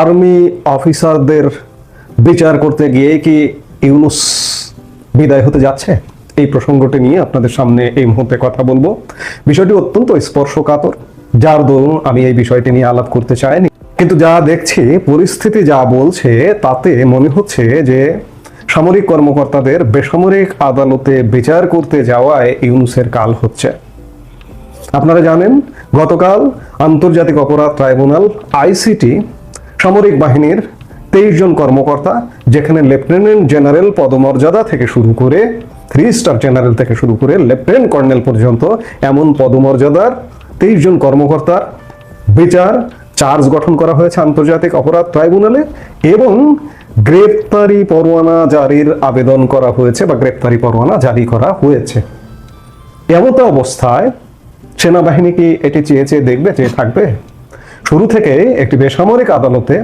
Army অফিসারদের বিচার করতে গিয়ে কি ইউনুস বিদায় হতে যাচ্ছে? এই প্রসঙ্গটি নিয়ে আপনাদের সামনে এই মুহূর্তে কথা বলব। বিষয়টি অত্যন্ত স্পর্শকাতর। যার দরুন আমি এই বিষয়টি নিয়ে আলাপ করতে চাইনি। কিন্তু যা দেখছি, পরিস্থিতি যা বলছে, তাতে মনে হচ্ছে যে সামরিক কর্মকর্তাদের বেসামরিক আদালতে বিচার করতে যাওয়ায় ইউনুসের কাল হচ্ছে। আপনারা জানেন, গতকাল আন্তর্জাতিক অপরাধ ট্রাইব্যুনাল, আইসিটি সামরিক বাহিনীর তেইশ জন কর্মকর্তা, যেখানে লেফটেন্যান্ট জেনারেল পদমর্যাদা থেকে শুরু করে থ্রি স্টার জেনারেল থেকে শুরু করে লেফটেন্যান্ট কর্নেল পর্যন্ত এমন পদমর্যাদার তেইশ জন কর্মকর্তার বিচার চার্জ গঠন করা হয়েছে আন্তর্জাতিক অপরাধ ট্রাইব্যুনালে এবং গ্রেপ্তারি পরোয়ানা জারির আবেদন করা হয়েছে বা গ্রেপ্তারি পরোয়ানা জারি করা হয়েছে। এমত অবস্থায় সেনাবাহিনী কি এটি চেয়ে চেয়ে দেখবে, চেয়ে থাকবে? শুরু থেকে একটি বেসামরিক আদালতে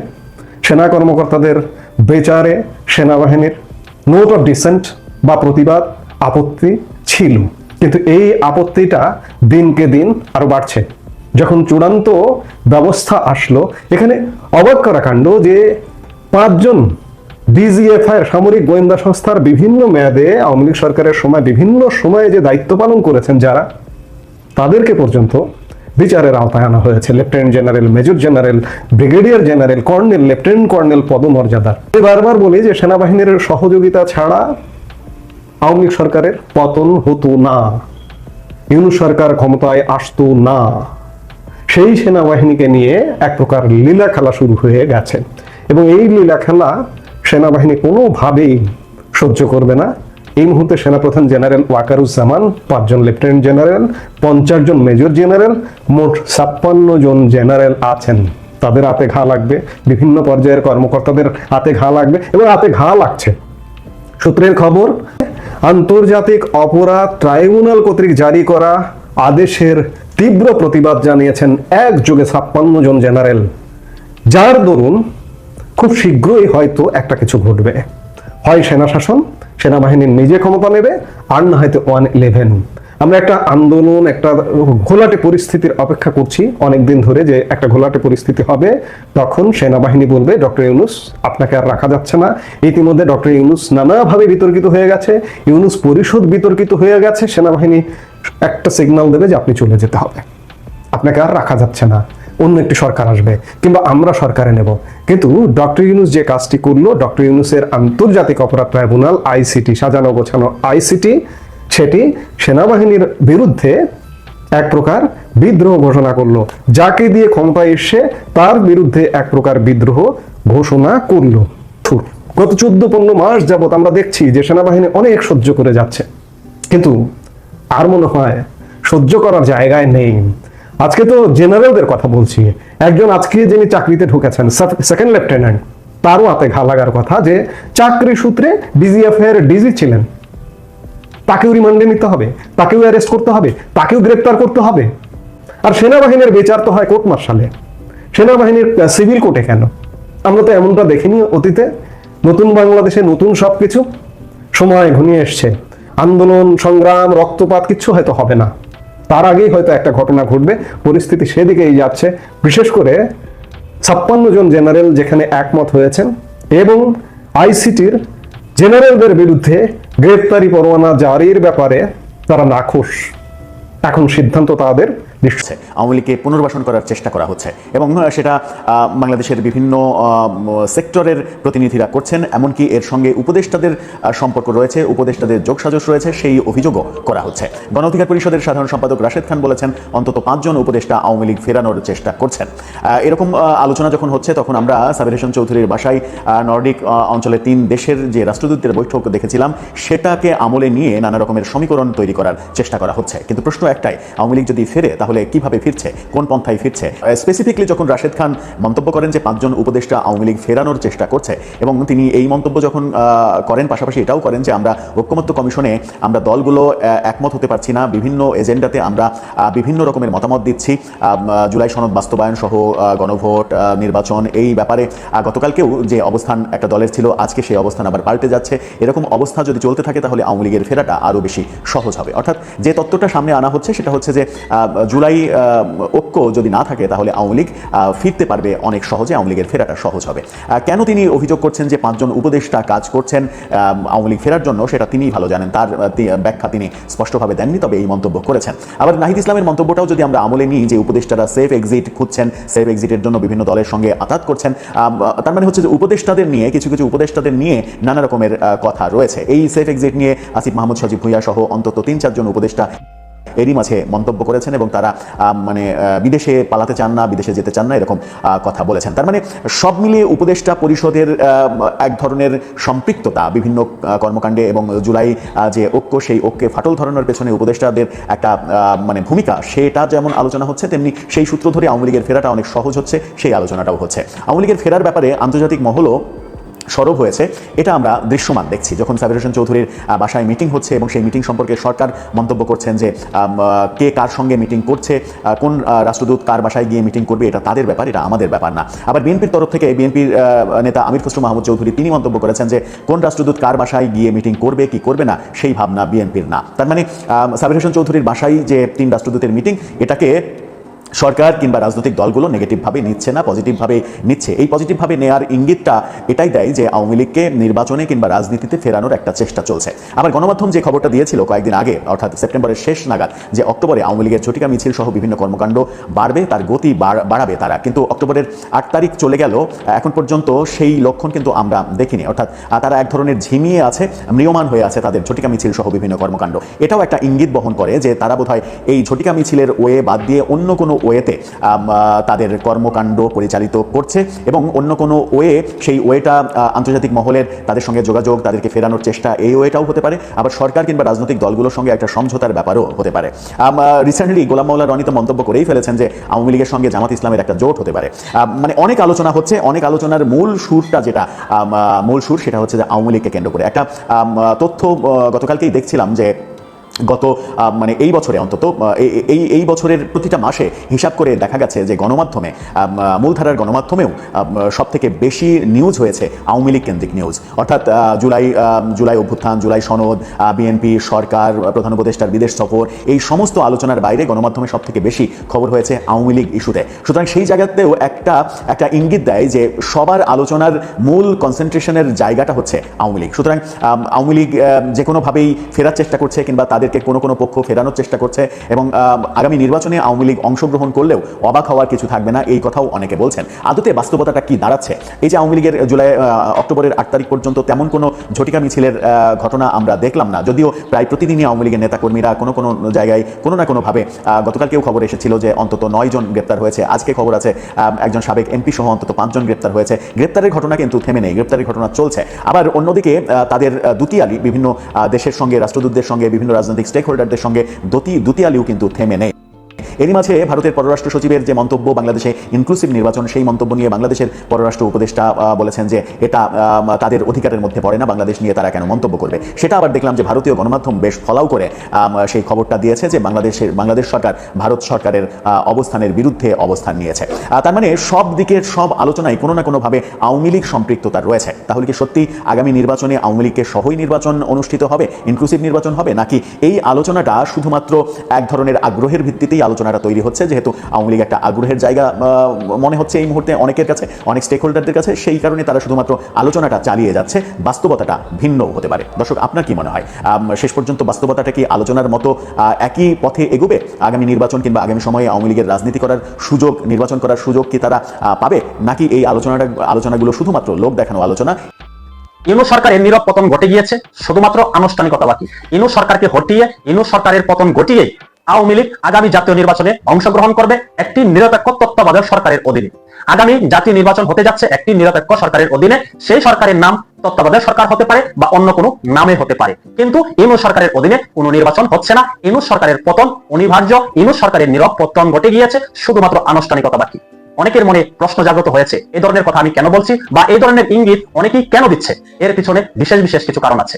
সেনা কর্মকর্তাদের বেচারে সেনাবাহিনীর নোট অফ ডিসেন্ট বা প্রতিবাদ, আপত্তি ছিল। কিন্তু এই আপত্তিটা দিনকে দিন আরও বাড়ছে। যখন চূড়ান্ত ব্যবস্থা আসলো, এখানে অবাক করা কাণ্ড যে পাঁচজন ডিজিএফআই সামরিক গোয়েন্দা সংস্থার বিভিন্ন মেয়াদে আওয়ামী লীগ সরকারের সময় বিভিন্ন সময়ে যে দায়িত্ব পালন করেছেন যারা, তাদেরকে পর্যন্ত বিচারের আওতায় আনা হয়েছে। Lieutenant general major general brigadier general colonel lieutenant colonel পদমর্যাদার বারবার বলি যে সেনাবাহিনীর সহযোগিতা ছাড়া আওয়ামী লীগ সরকারের পতন হতো না। ইউনু সরকার ক্ষমতায় আসতো না। সেই সেনাবাহিনীকে নিয়ে এক প্রকার লীলা খেলা শুরু হয়ে গেছে। এবং এই লীলা খেলা সেনাবাহিনী কোনোভাবেই সহ্য করবে না। এই মুহূর্তে সেনাপ্রধান জেনারেল ওয়াকারুজ্জামান, পাঁচজন লেফটেন্যান্ট জেনারেল, পঞ্চাশ জন মেজর জেনারেল, মোট ছাপ্পান্ন জন জেনারেল আছেন। তাদের হাতে ঘা লাগবে, বিভিন্ন পর্যায়ের কর্মকর্তাদের হাতে ঘা লাগবে এবং হাতে ঘা লাগছে। সূত্রের খবর, আন্তর্জাতিক অপরাধ ট্রাইব্যুনাল কর্তৃক জারি করা আদেশের তীব্র প্রতিবাদ জানিয়েছেন এক যুগে ছাপ্পান্ন জন জেনারেল। যার দরুন খুব শীঘ্রই হয়তো একটা কিছু ঘটবে। হয় সেনা শাসন সেনাবাহিনীর নিজে ক্ষমতা নেবে আর না হয়তো ওয়ান ইলেভেন। আমরা একটা আন্দোলন, একটা ঘোলাটে পরিস্থিতির অপেক্ষা করছি অনেক দিন ধরে যে একটা ঘোলাটে পরিস্থিতি হবে। তখন সেনাবাহিনী বলবে, ডক্টর ইউনুস, আপনাকে আর রাখা যাচ্ছে না। ইতিমধ্যে ডক্টর ইউনুস নানাভাবে বিতর্কিত হয়ে গেছে। ইউনুস পরিষদ বিতর্কিত হয়ে গেছে। সেনাবাহিনী একটা সিগন্যাল দেবে যে আপনি চলে যেতে হবে। আপনাকে আর রাখা যাচ্ছে না। অন্য একটি সরকার আসবে, কিংবা আমরা সরকারে নেব। কিন্তু ডক্টর ইউনুস যে কাজটি করল, ডক্টর ইউনুসের আন্তর্জাতিক অপরাধ ট্রাইব্যুনাল, আইসিটি, সাজানো গোছানো আইসিটি, সেটি সেনাবাহিনীর বিরুদ্ধে এক প্রকার বিদ্রোহ ঘোষণা করল। যাকে দিয়ে ক্ষমতায় এসে তার বিরুদ্ধে এক প্রকার বিদ্রোহ ঘোষণা করল। থুর। গত চোদ্দ পনেরো মাস যাবত আমরা দেখছি যে সেনাবাহিনী অনেক সহ্য করে যাচ্ছে। কিন্তু আর মনে হয় সহ্য করার জায়গায় নেই। আজকে তো জেনারেলদের কথা বলছি। একজন আজকে যিনি চাকরিতে ঢুকেছেন সেকেন্ড লেফটেন্যান্ট তারও হাতে ঘা লাগার কথা যে চাকরি সূত্রে ডিজিএফ এর ডিজি ছিলেন। তাকেও রিমান্ডে নিতে হবে, তাকেও অ্যারেস্ট করতে হবে, তাকেও গ্রেপ্তার করতে হবে। আর সেনাবাহিনীর বিচার তো হয় কোর্ট মার্শালে। সেনাবাহিনীর সিভিল কোর্টে কেন? আমরা তো এমনটা দেখিনি অতীতে। নতুন বাংলাদেশে নতুন সবকিছু। সময় ঘনিয়ে এসছে। আন্দোলন, সংগ্রাম, রক্তপাত কিছু হয়তো হবে না। তার আগেই হয়তো একটা ঘটনা ঘটবে, পরিস্থিতি সেদিকেই যাচ্ছে। বিশেষ করে ছাপ্পান্ন জন জেনারেল যেখানে একমত হয়েছেন এবং আইসিটির জেনারেলদের বিরুদ্ধে গ্রেপ্তারি পরোয়ানা জারির ব্যাপারে তারা নাখুশ। এখন সিদ্ধান্ত তাদের। নিশ্চয় আওয়ামী লীগকে পুনর্বাসন করার চেষ্টা করা হচ্ছে। এবং সেটা বাংলাদেশের বিভিন্ন সেক্টরের প্রতিনিধিরা করছেন এমনকি এর সঙ্গে উপদেষ্টাদের সম্পর্ক রয়েছে উপদেষ্টাদের যোগসাজস রয়েছে সেই অভিযোগও করা হচ্ছে। গণ অধিকার পরিষদের সাধারণ সম্পাদক রাশেদ খান বলেছেন অন্তত পাঁচজন উপদেষ্টা আওয়ামী লীগ ফেরানোর চেষ্টা করছেন। এরকম আলোচনা যখন হচ্ছে তখন আমরা সাবির হোসেন চৌধুরীর বাসায় নর্ডিক আহ, অঞ্চলের তিন দেশের যে রাষ্ট্রদূতদের বৈঠক দেখেছিলাম সেটাকে আমলে নিয়ে নানা রকমের সমীকরণ তৈরি করার চেষ্টা করা হচ্ছে। কিন্তু প্রশ্ন একটাই আওয়ামী লীগ যদি ফেরে তাহলে কীভাবে ফিরছে? কোন পন্থায় ফিরছে? স্পেসিফিকলি যখন রাশেদ খান মন্তব্য করেন যে পাঁচজন উপদেষ্টা আওয়ামী লীগ ফেরানোর চেষ্টা করছে এবং তিনি এই মন্তব্য যখন করেন, পাশাপাশি এটাও করেন যে আমরা ঐক্যমত্য কমিশনে আমরা দলগুলো একমত হতে পারছি না, বিভিন্ন এজেন্ডাতে আমরা বিভিন্ন রকমের মতামত দিচ্ছি জুলাই সনদ বাস্তবায়ন সহ গণভোট নির্বাচন এই ব্যাপারে গতকালকেও যে অবস্থান একটা দলের ছিল, আজকে সেই অবস্থান আবার পাল্টে যাচ্ছে। এরকম অবস্থা যদি চলতে থাকে তাহলে আওয়ামী লীগের ফেরাটা আরও বেশি সহজ হবে। অর্থাৎ যে তত্ত্বটা সামনে আনা হচ্ছে সেটা হচ্ছে যে জুলাই ঐক্য যদি না থাকে তাহলে আওয়ামী লীগ ফিরতে পারবে অনেক সহজে, আওয়ামী লীগের ফেরাটা সহজ হবে। কেন তিনি অভিযোগ করছেন যে পাঁচজন উপদেষ্টা কাজ করছেন আওয়ামী লীগ ফেরার জন্য, সেটা তিনিই ভালো জানেন, তার ব্যাখ্যা তিনি স্পষ্টভাবে দেননি, তবে এই মন্তব্য করেছেন। আবার নাহিদ ইসলামের মন্তব্যটাও যদি আমরা আমলে নিই যে উপদেষ্টারা সেফ এক্সিট খুঁজছেন, সেফ এক্সিটের জন্য বিভিন্ন দলের সঙ্গে আঘাত করছেন তার মানে হচ্ছে যে উপদেষ্টাদের নিয়ে, কিছু কিছু উপদেষ্টাদের নিয়ে নানা রকমের কথা রয়েছে। এই সেফ এক্সিট নিয়ে আসিফ মাহমুদ সজীব ভুইয়া সহ অন্তত তিন, চারজন উপদেষ্টা এরই মাঝে মন্তব্য করেছেন এবং তারা মানে বিদেশে পালাতে চান না, বিদেশে যেতে চান না, এরকম কথা বলেছেন। তার মানে সব মিলিয়ে উপদেষ্টা পরিষদের এক ধরনের সম্পৃক্ততা বিভিন্ন কর্মকাণ্ডে এবং জুলাই যে ঐক্য, সেই ঐক্যে ফাটল ধরানোর পেছনে উপদেষ্টাদের একটা মানে ভূমিকা, সেটা যেমন আলোচনা হচ্ছে, তেমনি সেই সূত্র ধরে আওয়ামী লীগের ফেরাটা অনেক সহজ হচ্ছে, সেই আলোচনাটাও হচ্ছে। আওয়ামী লীগের ফেরার ব্যাপারে আন্তর্জাতিক মহলও সরব হয়েছে, এটা আমরা দৃশ্যমান দেখছি। যখন সাবির হোসেন চৌধুরীর বাসায় মিটিং হচ্ছে এবং সেই মিটিং সম্পর্কে সরকার মন্তব্য করছেন যে কে কার সঙ্গে মিটিং করছে কোন রাষ্ট্রদূত কার বাসায় গিয়ে মিটিং করবে, এটা তাদের ব্যাপার, এটা আমাদের ব্যাপার না। আবার বিএনপির তরফ থেকে বিএনপির নেতা আমির খসরু মাহমুদ চৌধুরী, তিনি মন্তব্য করেছেন যে, কোন রাষ্ট্রদূত কার বাসায় গিয়ে মিটিং করবে, কি করবে না, সেই ভাবনা বিএনপির না। তার মানে সাবির হোসেন চৌধুরীর বাসায় যে তিন রাষ্ট্রদূতের মিটিং এটাকে সরকার কিংবা রাজনৈতিক দলগুলো নেগেটিভভাবে নিচ্ছে না পজিটিভভাবে নিচ্ছে। এই পজিটিভভাবে নেয়ার ইঙ্গিতটা এটাই দেয় যে আওয়ামী লীগকে নির্বাচনে কিংবা রাজনীতিতে ফেরানোর একটা চেষ্টা চলছে। আবার গণমাধ্যম যে খবরটা দিয়েছিল কয়েকদিন আগে, অর্থাৎ সেপ্টেম্বরের শেষ নাগাদ, যে অক্টোবরে আওয়ামী লীগের ঝটিকা মিছিল সহ বিভিন্ন কর্মকাণ্ড বাড়বে, তার গতি বাড়- বাড়াবে তারা। কিন্তু অক্টোবরের আট তারিখ চলে গেল, এখন পর্যন্ত সেই লক্ষণ কিন্তু আমরা দেখিনি। অর্থাৎ তারা এক ধরনের ঝিমিয়ে আছে, ম্রিয়মান হয়ে আছে তাদের ঝটিকা মিছিল সহ বিভিন্ন কর্মকাণ্ড। এটাও একটা ইঙ্গিত বহন করে যে তারা বোধহয় এই ঝটিকা মিছিলের ওয়ে বাদ দিয়ে অন্য কোনো ওয়েতে তাদের কর্মকাণ্ড পরিচালিত করছে এবং অন্য কোনো ওয়ে সেই ওয়েটা আন্তর্জাতিক মহলের তাদের সঙ্গে যোগাযোগ, তাদেরকে ফেরানোর চেষ্টা এই ওয়েটাও হতে পারে। আবার সরকার কিংবা রাজনৈতিক দলগুলোর সঙ্গে একটা সমঝোতার ব্যাপারও হতে পারে। রিসেন্টলি গোলাম মাওলা রনি তো মন্তব্য করেই ফেলেছেন যে আওয়ামী লীগের সঙ্গে জামাত ইসলামের একটা জোট হতে পারে। মানে অনেক আলোচনা হচ্ছে, অনেক আলোচনার মূল সুরটা যেটা মূল সুর সেটা হচ্ছে যে আওয়ামী লীগকে কেন্দ্র করে। একটা তথ্য গতকালকেই দেখছিলাম যে গত মানে এই বছরে অন্তত এই- এই বছরের প্রতিটা মাসে হিসাব করে দেখা গেছে যে গণমাধ্যমে মূলধারার গণমাধ্যমেও সব থেকে বেশি নিউজ হয়েছে আওয়ামী লীগ কেন্দ্রিক নিউজ অর্থাৎ জুলাই জুলাই অভ্যুত্থান, জুলাই সনদ বিএনপি সরকার প্রধান উপদেষ্টার বিদেশ সফর, এই সমস্ত আলোচনার বাইরে গণমাধ্যমে সব থেকে বেশি খবর হয়েছে আওয়ামী লীগ ইস্যুতে। সুতরাং সেই জায়গাতেও একটা একটা ইঙ্গিত দেয় যে সবার আলোচনার মূল কনসেন্ট্রেশনের জায়গাটা হচ্ছে আওয়ামী লীগ। সুতরাং আওয়ামী লীগ যে কোনোভাবেই ফেরার চেষ্টা করছে কিংবা তাদেরকে কোনো কোনো পক্ষ ফেরানোর চেষ্টা করছে এবং আগামী নির্বাচনে আওয়ামী লীগ অংশগ্রহণ করলেও অবাক হওয়ার কিছু থাকবে না এই কথাও অনেকে বলছেন। আদতে বাস্তবতাটা কি দাঁড়াচ্ছে? এই যে আওয়ামী লীগের জুলাই অক্টোবরের আট তারিখ পর্যন্ত তেমন কোনো ঝটিকা মিছিলের ঘটনা আমরা দেখলাম না। যদিও প্রায় প্রতিদিনই আওয়ামী লীগের নেতাকর্মীরা কোনো কোনো জায়গায় কোনো না কোনোভাবে গতকালকেও খবর এসেছিল যে অন্তত নয় জন গ্রেপ্তার হয়েছে। আজকে খবর আছে একজন সাবেক এমপি সহ অন্তত পাঁচজন গ্রেপ্তার হয়েছে। গ্রেপ্তারের ঘটনা কিন্তু থেমে নেই গ্রেপ্তারের ঘটনা চলছে। আবার অন্যদিকে তাদের আহ, দুতিয়ালি বিভিন্ন দেশের সঙ্গে রাষ্ট্রদূতদের সঙ্গে বিভিন্ন রাজনৈতিক স্টেক হোল্ডারদের সঙ্গে দতি দুতিয়ালিও কিন্তু থেমে নেই। এরই মাঝে ভারতের পররাষ্ট্র সচিবের যে মন্তব্য, বাংলাদেশে ইনক্লুসিভ নির্বাচন, সেই মন্তব্য নিয়ে বাংলাদেশের পররাষ্ট্র উপদেষ্টা বলেছেন যে এটা তাদের অধিকারের মধ্যে পড়ে না, বাংলাদেশ নিয়ে তারা কেন মন্তব্য করবে? সেটা আবার দেখলাম যে ভারতীয় গণমাধ্যম বেশ ফলাও করে সেই খবরটা দিয়েছে যে বাংলাদেশের, বাংলাদেশ সরকার, ভারত সরকারের অবস্থানের বিরুদ্ধে অবস্থান নিয়েছে। তার মানে সব দিকের সব আলোচনায় কোনো না কোনোভাবে আওয়ামী লীগ সম্পৃক্ততা রয়েছে। তাহলে কি সত্যি আগামী নির্বাচনে আওয়ামী লীগকে সহই নির্বাচন অনুষ্ঠিত হবে ইনক্লুসিভ নির্বাচন হবে, নাকি এই আলোচনাটা শুধুমাত্র এক ধরনের আগ্রহের ভিত্তিতেই আলোচনাটা তৈরি হচ্ছে, যেহেতু আওয়ামী লীগ একটা আগ্রহের জায়গা মনে হচ্ছে এই মুহূর্তে অনেকের কাছে, অনেক স্টেক হোল্ডারদের কাছে, সেই কারণে তারা শুধুমাত্র আলোচনাটা চালিয়ে যাচ্ছে, বাস্তবতাটা ভিন্ন হতে পারে। দর্শক, আপনার কি মনে হয়? শেষ পর্যন্ত বাস্তবতাটা কি আলোচনার মতো একই পথে এগোবে? আগামী নির্বাচন কিংবা আগামী সময়ে আওয়ামী লীগের রাজনীতি করার সুযোগ, নির্বাচন করার সুযোগ কি তারা পাবে? নাকি এই আলোচনাটা, আলোচনাগুলো শুধুমাত্র লোক দেখানো আলোচনা? ইনু সরকারের নীরব পতন ঘটে গিয়েছে, শুধুমাত্র আনুষ্ঠানিকতা বাকি। ইনু সরকারকে হটিয়ে, ইনু সরকারের পতন ঘটিয়ে আওয়ামী লীগ আগামী জাতীয় নির্বাচনে অংশগ্রহণ করবে একটি নিরপেক্ষ তত্ত্বাবধায়ক সরকারের অধীনে। আগামী জাতীয় নির্বাচন হতে যাচ্ছে একটি নিরপেক্ষ সরকারের অধীনে। সেই সরকারের নাম তত্ত্বাবধায়ক সরকার হতে পারে বা অন্য কোনো নামে হতে পারে। কিন্তু ইনু সরকারের অধীনে কোনো নির্বাচন হচ্ছে না। ইনু সরকারের পতন অনিবার্য। ইনু সরকারের নীরব পতন ঘটে গিয়েছে। শুধুমাত্র আনুষ্ঠানিকতা বাকি। অনেকের মনে প্রশ্ন জাগ্রত হয়েছে এই ধরনের কথা আমি কেন বলছি বা এই ধরনের ইঙ্গিত অনেকেই কেন দিচ্ছে? এর পিছনে বিশেষ বিশেষ কিছু কারণ আছে।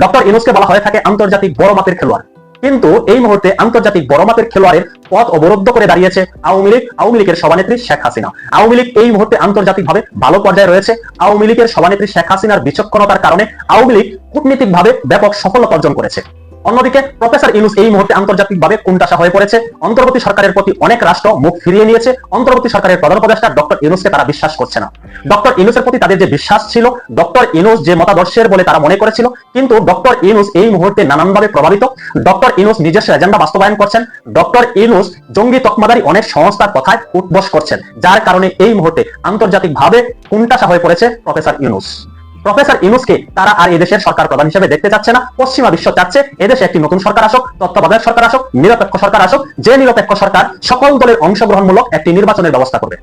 ডক্টর ইনুসকে বলা হয়ে থাকে আন্তর্জাতিক বড় মাপের খেলোয়াড়। কিন্তু এই মুহূর্তে আন্তর্জাতিক বড় মাপের খেলোয়াড়ের পথ অবরুদ্ধ করে দাঁড়িয়েছে আওয়ামী লীগ, আওয়ামী লীগের সভানেত্রী শেখ হাসিনা। আওয়ামী লীগ এই মুহূর্তে আন্তর্জাতিকভাবে ভালো পর্যায়ে রয়েছে। আওয়ামী লীগের সভানেত্রী শেখ হাসিনার বিচক্ষণতার কারণে আওয়ামী লীগ কূটনীতিকভাবে ব্যাপক সফলতা অর্জন করেছে। অন্যদিকে প্রফেসর ইউনুস এই মুহূর্তে আন্তর্জাতিকভাবে কোণঠাসা হয়ে পড়েছে। অন্তর্বর্তী সরকারের প্রতি অনেক রাষ্ট্র মুখ ফিরিয়ে নিয়েছে। অন্তর্বর্তী সরকারের প্রধান উপদেষ্টা ডক্টর ইউনুসকে তারা বিশ্বাস করছে না। ডক্টর ইউনুসের প্রতি তাদের যে বিশ্বাস ছিল, ডক্টর ইউনুস যে মতাদর্শের বলে তারা মনে করেছিল, কিন্তু ডক্টর ইউনুস এই মুহূর্তে নানানভাবে প্রভাবিত। ডক্টর ইউনুস নিজস্ব এজেন্ডা বাস্তবায়ন করছেন। ডক্টর ইউনুস জঙ্গি তকমাদারি অনেক সংস্থার কথায় উঠবস করছেন, যার কারণে এই মুহূর্তে আন্তর্জাতিকভাবে কোণঠাসা হয়ে পড়েছে প্রফেসর ইউনুস। প্রফেসর ইউনুসকে তারা আর এদেশের সরকার প্রধান হিসেবে দেখতে চাচ্ছে না। পশ্চিমা বিশ্ব চাচ্ছে, এদেশে একটি নতুন সরকার আসুক, তত্ত্বাবধায়ক সরকার আসুক, নিরপেক্ষ সরকার আসুক, যে নিরপেক্ষ সরকার সকল দলের অংশগ্রহণমূলক একটি নির্বাচনের ব্যবস্থা করবে।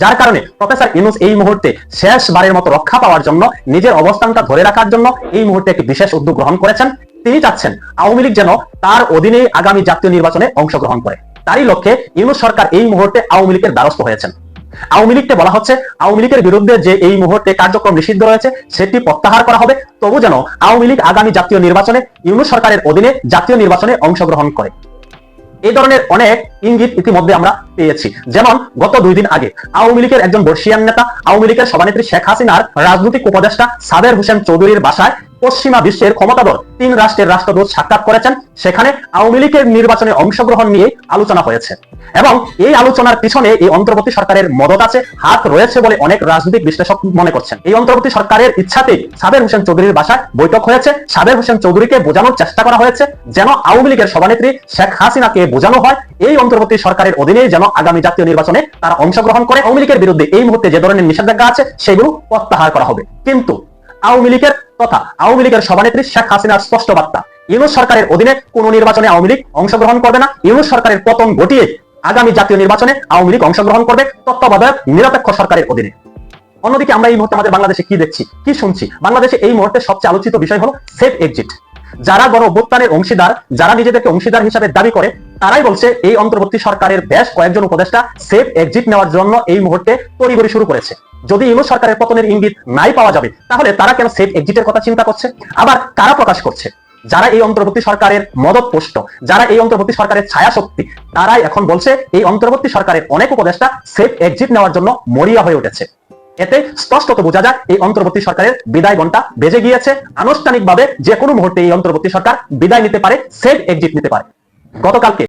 যার কারণে প্রফেসর ইউনুস এই মুহূর্তে শেষবারের মতো রক্ষা পাওয়ার জন্য, নিজের অবস্থানটা ধরে রাখার জন্য এই মুহূর্তে একটি বিশেষ উদ্যোগ গ্রহণ করেছেন। তিনি চাচ্ছেন আওয়ামী লীগ যেন তার অধীনেই আগামী জাতীয় নির্বাচনে অংশগ্রহণ করে। তারই লক্ষ্যে ইউনুস সরকার এই মুহূর্তে আওয়ামী লীগের দ্বারস্থ হয়েছেন। আওয়ামী লীগকে বলা হচ্ছে আওয়ামী লীগের বিরুদ্ধে যে এই মুহূর্তে কার্যক্রম নিষিদ্ধ রয়েছে, সেটি প্রত্যাহার করা হবে। তবু যেন আওয়ামী লীগ আগামী জাতীয় নির্বাচনে, ইউনুস সরকারের অধীনে জাতীয় নির্বাচনে অংশগ্রহণ করে। এই ধরনের অনেক ইঙ্গিত ইতিমধ্যে আমরা পেয়েছি। যেমন, গত দুই দিন আগে আওয়ামী লীগের একজন বর্ষিয়ান নেতা, আওয়ামী লীগের সভানেত্রী শেখ হাসিনার রাজনৈতিক উপদেষ্টা সাবের হোসেন চৌধুরীর বাসায় পশ্চিমা বিশ্বের ক্ষমতাধর তিন রাষ্ট্রের রাষ্ট্রদূত সাক্ষাৎ করেছেন। সেখানে আওয়ামী লীগের নির্বাচনে অংশগ্রহণ নিয়ে আলোচনা হয়েছে এবং এই আলোচনার পিছনে এই অন্তর্বর্তী সরকারের মদত আছে, হাত রয়েছে বলে অনেক রাজনৈতিক বিশ্লেষক মনে করছেন। এই অন্তর্বর্তী সরকারের ইচ্ছাতেই সাবের হোসেন চৌধুরীর বাসায় বৈঠক হয়েছে। সাবের হোসেন চৌধুরীকে বোঝানোর চেষ্টা করা হয়েছে যেন আওয়ামী লীগের সভানেত্রী শেখ হাসিনাকে বোঝানো হয়। এই অন্তর্বর্তী সরকারের অধীনে যেন আগামী জাতীয় নির্বাচনে তারা অংশগ্রহণ করে। আওয়ামী লীগের বিরুদ্ধে এই মুহূর্তে যে ধরনের নিষেধাজ্ঞা আছে, সেগুলো প্রত্যাহার করা হবে। কিন্তু আওয়ামী লীগের তথা আওয়ামী লীগের সভানেত্রী শেখ হাসিনার স্পষ্ট বার্তা। ইউনুস সরকারের অধীনে কোন নির্বাচনে আওয়ামী লীগ অংশগ্রহণ করবে না। ইউনুস সরকারের পতন ঘটিয়ে আগামী জাতীয় নির্বাচনে আওয়ামী লীগ অংশগ্রহণ করবে তত্ত্বাবধায়ক নিরপেক্ষ সরকারের অধীনে। অন্যদিকে আমরা এই মুহূর্তে আমাদের বাংলাদেশে কি দেখছি, কি শুনছি? বাংলাদেশে এই মুহূর্তে সবচেয়ে আলোচিত বিষয় হলো সেফ এক্সিট যারা বড় অভ্যুত্থানের অংশীদার, যারা নিজেদেরকে অংশীদার হিসাবে দাবি করে, তারাই বলছে এই অন্তর্বর্তী সরকারের বেশ কয়েকজন উপদেষ্টা সেফ এক্সিট নেওয়ার জন্য এই মুহূর্তে তড়িঘড়ি শুরু করেছে। যদি ইউনুস সরকারের পতনের ইঙ্গিত নাই পাওয়া যাবে, তাহলে তারা কেন সেফ এক্সিটের কথা চিন্তা করছে? আবার কারা প্রকাশ করছে? যারা এই অন্তর্বর্তী সরকারের মদত পোষ্ট যারা এই অন্তর্বর্তী সরকারের ছায়া শক্তি তারাই এখন বলছে এই অন্তর্বর্তী সরকারের অনেক উপদেষ্টা সেফ এক্সিট নেওয়ার জন্য মরিয়া হয়ে উঠেছে। এতে স্পষ্টত বোঝা যায় এই অন্তর্বর্তী সরকারের বিদায় ঘণ্টা বেজে গিয়েছে। আনুষ্ঠানিকভাবে যে কোনো মুহূর্তে এই অন্তর্বর্তী সরকার বিদায় নিতে পারে সেফ এক্সিট নিতে পারে। গতকালকে